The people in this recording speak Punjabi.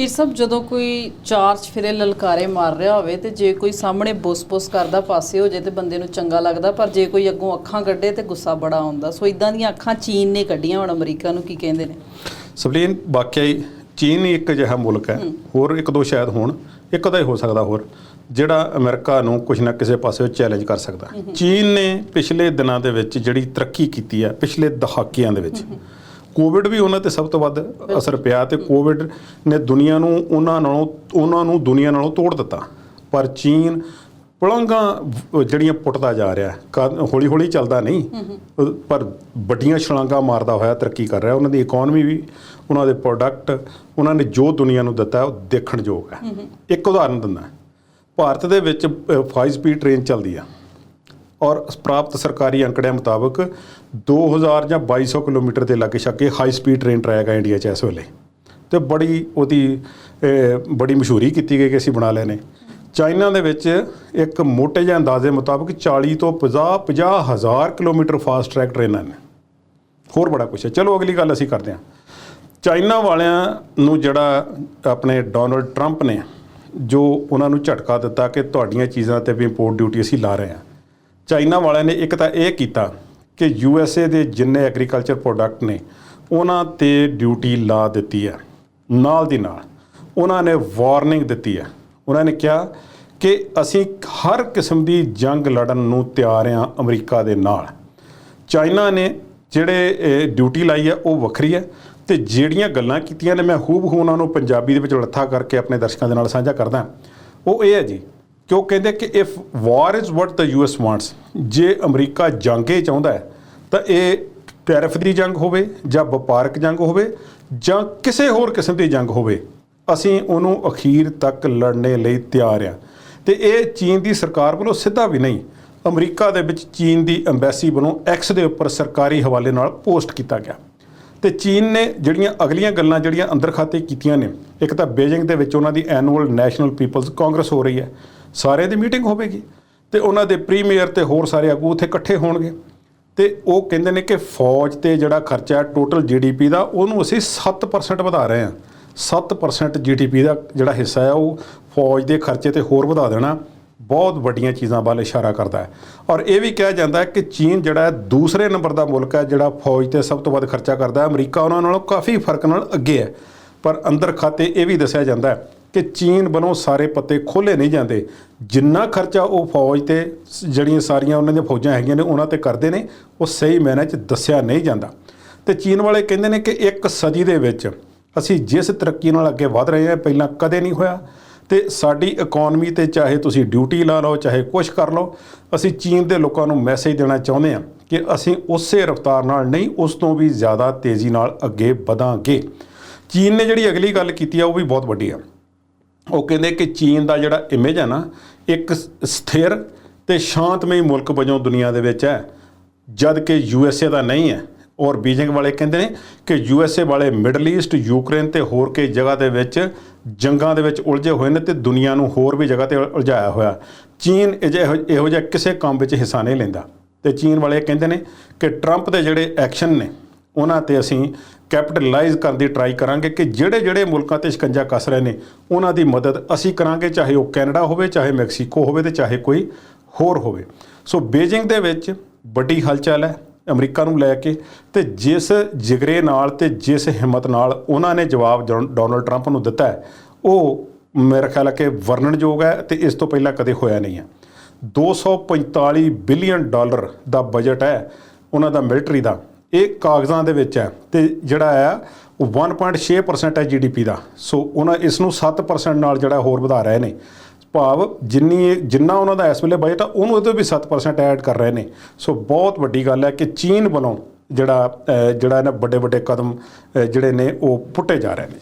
ਇਹ ਸਭ ਜਦੋਂ ਕੋਈ ਚਾਰਜ ਫਿਰੇ ਲਲਕਾਰੇ ਮਾਰ ਰਿਹਾ ਹੋਵੇ ਤੇ ਜੇ ਕੋਈ ਸਾਹਮਣੇ ਬੁੱਸ-ਬੁੱਸ ਕਰਦਾ ਪਾਸੇ ਹੋ ਜੇ ਤੇ ਬੰਦੇ ਨੂੰ ਚੰਗਾ ਲੱਗਦਾ ਪਰ ਜੇ ਕੋਈ ਅੱਗੋਂ ਅੱਖਾਂ ਕੱਢੇ ਤੇ ਗੁੱਸਾ ਬੜਾ ਆਉਂਦਾ। ਸੋ ਇਦਾਂ ਦੀਆਂ ਅੱਖਾਂ ਚੀਨ ਨੇ ਕੱਢੀਆਂ ਹੁਣ ਅਮਰੀਕਾ ਨੂੰ ਕੀ ਕਹਿੰਦੇ ਨੇ? ਸਵਲੀਨ ਵਾਕਿਆ ਹੀ ਚੀਨ ਹੀ ਇੱਕ ਅਜਿਹਾ ਮੁਲਕ ਹੈ। ਹੋਰ ਇੱਕ ਦੋ ਸ਼ਾਇਦ ਹੋਣ ਇੱਕ ਦਾ ਹੀ ਹੋ ਸਕਦਾ ਹੋਰ ਜਿਹੜਾ ਅਮਰੀਕਾ ਨੂੰ ਕੁਝ ਨਾ ਕਿਸੇ ਪਾਸੇ ਚੈਲੰਜ ਕਰ ਸਕਦਾ। ਚੀਨ ਨੇ ਪਿਛਲੇ ਦਿਨਾਂ ਦੇ ਵਿੱਚ ਜਿਹੜੀ ਤਰੱਕੀ ਕੀਤੀ ਹੈ ਪਿਛਲੇ ਦਹਾਕਿਆਂ ਦੇ ਵਿੱਚ ਕੋਵਿਡ ਵੀ ਉਹਨਾਂ ਤੇ ਸਭ ਤੋਂ ਵੱਧ ਅਸਰ ਪਿਆ ਤੇ ਕੋਵਿਡ ਨੇ ਦੁਨੀਆ ਨੂੰ ਉਹਨਾਂ ਨਾਲੋਂ ਉਹਨਾਂ ਨੂੰ ਦੁਨੀਆ ਨਾਲੋਂ ਤੋੜ ਦਿੱਤਾ। ਪਰ ਚੀਨ ਪੁਲੰਗਾਂ ਵ- ਜਿਹੜੀਆਂ ਪੁੱਟਦਾ ਜਾ ਰਿਹਾ ਹੌਲੀ ਹੌਲੀ ਚੱਲਦਾ ਨਹੀਂ। ਪਰ ਵੱਡੀਆਂ ਛਲਾਂਗਾ ਮਾਰਦਾ ਹੋਇਆ ਤਰੱਕੀ ਕਰ ਰਿਹਾ। ਉਹਨਾਂ ਦੀ ਇਕਨੋਮੀ ਵੀ ਉਹਨਾਂ ਦੇ ਪ੍ਰੋਡਕਟ ਉਹਨਾਂ ਨੇ ਜੋ ਦੁਨੀਆ ਨੂੰ ਦਿੱਤਾ ਉਹ ਦੇਖਣ ਯੋਗ ਹੈ। ਇੱਕ ਉਦਾਹਰਨ ਦਿੰਦਾ। ਭਾਰਤ ਦੇ ਵਿੱਚ 5 ਸਪੀਡ ਟ੍ਰੇਨ ਚੱਲਦੀ ਆ। ਔਰ ਪ੍ਰਾਪਤ ਸਰਕਾਰੀ ਅੰਕੜਿਆਂ ਮੁਤਾਬਕ 2000 ਜਾਂ 2200 ਕਿਲੋਮੀਟਰ ਦੇ ਲਾਗੇ ਛਾਗੇ ਹਾਈ ਸਪੀਡ ਟ੍ਰੇਨ ਟਰੈਕ ਹੈ ਇੰਡੀਆ 'ਚ ਇਸ ਵੇਲੇ। ਤੇ ਬੜੀ ਉਹਦੀ ਬੜੀ ਮਸ਼ਹੂਰੀ ਕੀਤੀ ਗਈ ਕਿ ਅਸੀਂ ਬਣਾ ਲਏ ਨੇ। ਚਾਈਨਾ ਦੇ ਵਿੱਚ ਇੱਕ ਮੋਟੇ ਜਿਹੇ ਅੰਦਾਜ਼ੇ ਮੁਤਾਬਕ 40 ਤੋਂ 50 50 ਹਜ਼ਾਰ ਕਿਲੋਮੀਟਰ ਫਾਸਟ ਟਰੈਕ ਟ੍ਰੇਨਾਂ ਨੇ ਹੋਰ ਬੜਾ ਕੁਛ ਹੈ। ਚਲੋ ਅਗਲੀ ਗੱਲ ਅਸੀਂ ਕਰਦੇ ਹਾਂ। ਚਾਈਨਾ ਵਾਲਿਆਂ ਨੂੰ ਜਿਹੜਾ ਆਪਣੇ ਡੋਨਲਡ ਟਰੰਪ ਨੇ ਜੋ ਉਹਨਾਂ ਨੂੰ ਝਟਕਾ ਦਿੱਤਾ ਕਿ ਤੁਹਾਡੀਆਂ ਚੀਜ਼ਾਂ ਤੇ ਵੀ ਇੰਪੋਰਟ ਡਿਊਟੀ ਅਸੀਂ ਲਾ ਰਹੇ ਹਾਂ। ਚਾਈਨਾ ਵਾਲਿਆਂ ਨੇ ਇੱਕ ਤਾਂ ਇਹ ਕੀਤਾ ਕਿ ਯੂ ਐਸ ਏ ਦੇ ਜਿੰਨੇ ਐਗਰੀਕਲਚਰ ਪ੍ਰੋਡਕਟ ਨੇ, ਉਹਨਾਂ ਤੇ ਡਿਊਟੀ ਲਾ ਦਿੱਤੀ ਹੈ। ਨਾਲ ਦੀ ਨਾਲ ਉਹਨਾਂ ਨੇ ਵਾਰਨਿੰਗ ਦਿੱਤੀ ਹੈ। ਉਹਨਾਂ ਨੇ ਕਿਹਾ ਕਿ ਅਸੀਂ ਹਰ ਕਿਸਮ ਦੀ ਜੰਗ ਲੜਨ ਨੂੰ ਤਿਆਰ ਹਾਂ ਅਮਰੀਕਾ ਦੇ ਨਾਲ। ਚਾਈਨਾ ਨੇ ਜਿਹੜੇ ਡਿਊਟੀ ਲਾਈ ਹੈ, ਉਹ ਵੱਖਰੀ ਹੈ ਤੇ ਜਿਹੜੀਆਂ ਗੱਲਾਂ ਕੀਤੀਆਂ ਨੇ, ਮੈਂ ਹੂਬ ਹੂ ਉਹਨਾਂ ਨੂੰ ਪੰਜਾਬੀ ਦੇ ਵਿੱਚ ਲੱਥਾ ਕਰਕੇ ਆਪਣੇ ਦਰਸ਼ਕਾਂ ਦੇ ਨਾਲ ਸਾਂਝਾ ਕਰਦਾ। ਉਹ ਇਹ ਹੈ ਜੀ ਕਿ ਉਹ ਕਹਿੰਦੇ ਕਿ if war is what the US wants ਜੇ ਅਮਰੀਕਾ ਜੰਗ ਇਹ ਚਾਹੁੰਦਾ ਹੈ, ਤਾਂ ਇਹ ਟੈਰਿਫ ਦੀ ਜੰਗ ਹੋਵੇ ਜਾਂ ਵਪਾਰਕ ਜੰਗ ਹੋਵੇ ਜਾਂ ਕਿਸੇ ਹੋਰ ਕਿਸਮ ਦੀ ਜੰਗ ਹੋਵੇ, ਅਸੀਂ ਉਹਨੂੰ ਅਖੀਰ ਤੱਕ ਲੜਨੇ ਲਈ ਤਿਆਰ ਆ ਤੇ ਇਹ ਚੀਨ ਦੀ ਸਰਕਾਰ ਵੱਲੋਂ ਸਿੱਧਾ ਵੀ ਨਹੀਂ, ਅਮਰੀਕਾ ਦੇ ਵਿੱਚ ਚੀਨ ਦੀ ਐਮਬੈਸੀ ਵੱਲੋਂ ਐਕਸ ਦੇ ਉੱਪਰ ਸਰਕਾਰੀ ਹਵਾਲੇ ਨਾਲ ਪੋਸਟ ਕੀਤਾ ਗਿਆ। ਤੇ ਚੀਨ ਨੇ ਜਿਹੜੀਆਂ ਅਗਲੀਆਂ ਗੱਲਾਂ ਜਿਹੜੀਆਂ ਅੰਦਰ ਖਾਤੇ ਕੀਤੀਆਂ ਨੇ, ਇੱਕ ਤਾਂ ਬੀਜਿੰਗ ਦੇ ਵਿੱਚ ਉਹਨਾਂ ਦੀ ਐਨੂਅਲ ਨੈਸ਼ਨਲ ਪੀਪਲਸ ਕਾਂਗਰਸ ਹੋ ਰਹੀ ਹੈ ਸਾਰੇ ਦੀ ਮੀਟਿੰਗ ਹੋਵੇਗੀ ਤੇ ਉਹਨਾਂ ਦੇ ਪ੍ਰੀਮੀਅਰ ਤੇ ਹੋਰ ਸਾਰੇ ਆਗੂ ਉੱਥੇ ਇਕੱਠੇ ਹੋਣਗੇ। ਤੇ ਉਹ ਕਹਿੰਦੇ ਨੇ ਕਿ ਫੌਜ ਤੇ ਜਿਹੜਾ ਖਰਚਾ ਹੈ ਟੋਟਲ ਜੀਡੀਪੀ ਦਾ, ਉਹਨੂੰ ਅਸੀਂ 7% ਵਧਾ ਰਹੇ ਹਾਂ। 7% ਜੀਡੀਪੀ ਦਾ ਜਿਹੜਾ ਹਿੱਸਾ ਹੈ, ਉਹ ਫੌਜ ਦੇ ਖਰਚੇ ਤੇ ਹੋਰ ਵਧਾ ਦੇਣਾ ਬਹੁਤ ਵੱਡੀਆਂ ਚੀਜ਼ਾਂ ਵੱਲ ਇਸ਼ਾਰਾ ਕਰਦਾ ਹੈ। ਔਰ ਇਹ ਵੀ ਕਿਹਾ ਜਾਂਦਾ ਹੈ ਕਿ ਚੀਨ ਜਿਹੜਾ ਹੈ ਦੂਸਰੇ ਨੰਬਰ ਦਾ ਮੁਲਕ ਹੈ, ਜਿਹੜਾ ਫੌਜ ਤੇ ਸਭ ਤੋਂ ਵੱਧ ਖਰਚਾ ਕਰਦਾ ਹੈ, ਅਮਰੀਕਾ ਉਹਨਾਂ ਨਾਲੋਂ ਕਾਫੀ ਫ਼ਰਕ ਨਾਲ ਅੱਗੇ ਹੈ। ਪਰ ਅੰਦਰ ਖਾਤੇ ਇਹ ਵੀ ਦੱਸਿਆ ਜਾਂਦਾ ਹੈ ਕਿ ਚੀਨ ਵੱਲੋਂ ਸਾਰੇ ਪੱਤੇ ਖੋਲੇ ਨਹੀਂ ਜਾਂਦੇ। ਜਿੰਨਾ ਖਰਚਾ ਉਹ ਫੌਜ ਤੇ ਜਿਹੜੀਆਂ ਸਾਰੀਆਂ ਉਹਨਾਂ ਦੀਆਂ ਫੌਜਾਂ ਹੈਗੀਆਂ ਨੇ, ਉਹਨਾਂ ਤੇ ਕਰਦੇ ਨੇ, ਉਹ ਸਹੀ ਮੈਨੇ 'ਚ ਦੱਸਿਆ ਨਹੀਂ ਜਾਂਦਾ। ਤੇ ਚੀਨ ਵਾਲੇ ਕਹਿੰਦੇ ਨੇ ਕਿ ਇੱਕ ਸਦੀ ਦੇ ਵਿੱਚ ਅਸੀਂ ਜਿਸ ਤਰੱਕੀ ਨਾਲ ਅੱਗੇ ਵਧ ਰਹੇ ਹਾਂ, ਪਹਿਲਾਂ ਕਦੇ ਨਹੀਂ ਹੋਇਆ। ਤੇ ਸਾਡੀ ਇਕਨੋਮੀ ਤੇ ਚਾਹੇ ਤੁਸੀਂ ਡਿਊਟੀ ਲਾ ਲਓ, ਚਾਹੇ ਕੁਝ ਕਰ ਲਓ, ਅਸੀਂ ਚੀਨ ਦੇ ਲੋਕਾਂ ਨੂੰ ਮੈਸੇਜ ਦੇਣਾ ਚਾਹੁੰਦੇ ਹਾਂ ਕਿ ਅਸੀਂ ਉਸੇ ਰਫ਼ਤਾਰ ਨਾਲ ਨਹੀਂ, ਉਸ ਤੋਂ ਵੀ ਜ਼ਿਆਦਾ ਤੇਜ਼ੀ ਨਾਲ ਅੱਗੇ ਵਧਾਂਗੇ। ਚੀਨ ਨੇ ਜਿਹੜੀ ਅਗਲੀ ਗੱਲ ਕੀਤੀ ਆ, ਉਹ ਵੀ ਬਹੁਤ ਵੱਡੀ ਆ। ਉਹ ਕਹਿੰਦੇ ਕਿ ਚੀਨ ਦਾ ਜਿਹੜਾ ਇਮੇਜ ਹੈ ਨਾ, ਇੱਕ ਸਥਿਰ ਤੇ ਸ਼ਾਂਤਮਈ ਮੁਲਕ ਵਜੋਂ ਦੁਨੀਆ ਦੇ ਵਿੱਚ ਹੈ। ਜਦ ਕਿ ਯੂ ਐਸ ਏ ਦਾ ਨਹੀਂ ਹੈ। ਔਰ ਬੀਜਿੰਗ ਵਾਲੇ ਕਹਿੰਦੇ ਨੇ ਕਿ ਯੂ ਐਸ ਏ ਵਾਲੇ ਮਿਡਲ ਈਸਟ ਯੂਕਰੇਨ ਤੇ ਹੋਰ ਕਈ ਜਗ੍ਹਾ ਦੇ ਵਿੱਚ ਜੰਗਾਂ ਦੇ ਵਿੱਚ ਉਲਝੇ ਹੋਏ ਨੇ ਤੇ ਦੁਨੀਆ ਨੂੰ ਹੋਰ ਵੀ ਜਗ੍ਹਾ ਤੇ ਉਲਝਾਇਆ ਹੋਇਆ। ਚੀਨ ਇਹੋ ਇਹੋ ਜਿਹਾ ਕਿਸੇ ਕੰਮ ਵਿੱਚ ਹਿੱਸਾ ਨਹੀਂ ਲੈਂਦਾ। ਤੇ ਚੀਨ ਵਾਲੇ ਕਹਿੰਦੇ ਨੇ ਕਿ ਟਰੰਪ ਦੇ ਜਿਹੜੇ ਐਕਸ਼ਨ ਨੇ ਉਹਨਾਂ ਤੇ ਅਸੀਂ ਕੈਪੀਟਲਾਈਜ਼ ਕਰਨ ਦੀ ਟਰਾਈ ਕਰਾਂਗੇ ਕਿ ਜਿਹੜੇ ਜਿਹੜੇ ਮੁਲਕਾਂ ਤੇ ਸ਼ਿਕੰਜਾ ਕੱਸ ਰਹੇ ਨੇ, ਉਹਨਾਂ ਦੀ ਮਦਦ ਅਸੀਂ ਕਰਾਂਗੇ, ਚਾਹੇ ਉਹ ਕੈਨੇਡਾ ਹੋਵੇ, ਚਾਹੇ ਮੈਕਸੀਕੋ ਹੋਵੇ ਤੇ ਚਾਹੇ ਕੋਈ ਹੋਰ ਹੋਵੇ। ਸੋ ਬੀਜਿੰਗ ਦੇ ਵਿੱਚ ਵੱਡੀ ਹਲਚਲ ਹੈ ਅਮਰੀਕਾ ਨੂੰ ਲੈ ਕੇ ਤੇ ਜਿਸ ਜਿਗਰੇ ਨਾਲ ਤੇ ਜਿਸ ਹਿੰਮਤ ਨਾਲ ਉਹਨਾਂ ਨੇ ਜਵਾਬ ਡੋ- ਡੋਨਲਡ ਟਰੰਪ ਨੂੰ ਦਿੱਤਾ ਉਹ ਮੇਰਾ ਖਿਆਲ ਹੈ ਕਿ ਵਰਣਨਯੋਗ ਹੈ ਤੇ ਇਸ ਤੋਂ ਪਹਿਲਾਂ ਕਦੇ ਹੋਇਆ ਨਹੀਂ ਹੈ। 245 ਬਿਲੀਅਨ ਡਾਲਰ ਦਾ ਬਜਟ ਹੈ ਉਹਨਾਂ ਦਾ ਮਿਲਟਰੀ ਦਾ। ਇਹ ਕਾਗਜ਼ਾਂ ਦੇ ਵਿੱਚ ਹੈ ਤੇ ਜਿਹੜਾ ਹੈ, ਉਹ 1.6% ਹੈ ਜੀਡੀਪੀ ਦਾ। ਸੋ ਉਹਨਾਂ ਇਸ ਨੂੰ 7% ਨਾਲ ਜਿਹੜਾ ਹੋਰ ਵਧਾ ਰਹੇ ਨੇ। ਭਾਵ ਜਿੰਨੀ ਜਿੰਨਾ ਉਹਨਾਂ ਦਾ ਇਸ ਵੇਲੇ ਬਜਟ ਆ, ਉਹਨੂੰ ਇਹਦੇ ਵੀ 7% ਐਡ ਕਰ ਰਹੇ ਨੇ। ਸੋ ਬਹੁਤ ਵੱਡੀ ਗੱਲ ਹੈ ਕਿ ਚੀਨ ਵੱਲੋਂ ਜਿਹੜਾ ਜਿਹੜਾ ਇਹਨਾਂ ਵੱਡੇ ਵੱਡੇ ਕਦਮ ਜਿਹੜੇ ਨੇ, ਉਹ ਪੁੱਟੇ ਜਾ ਰਹੇ ਨੇ।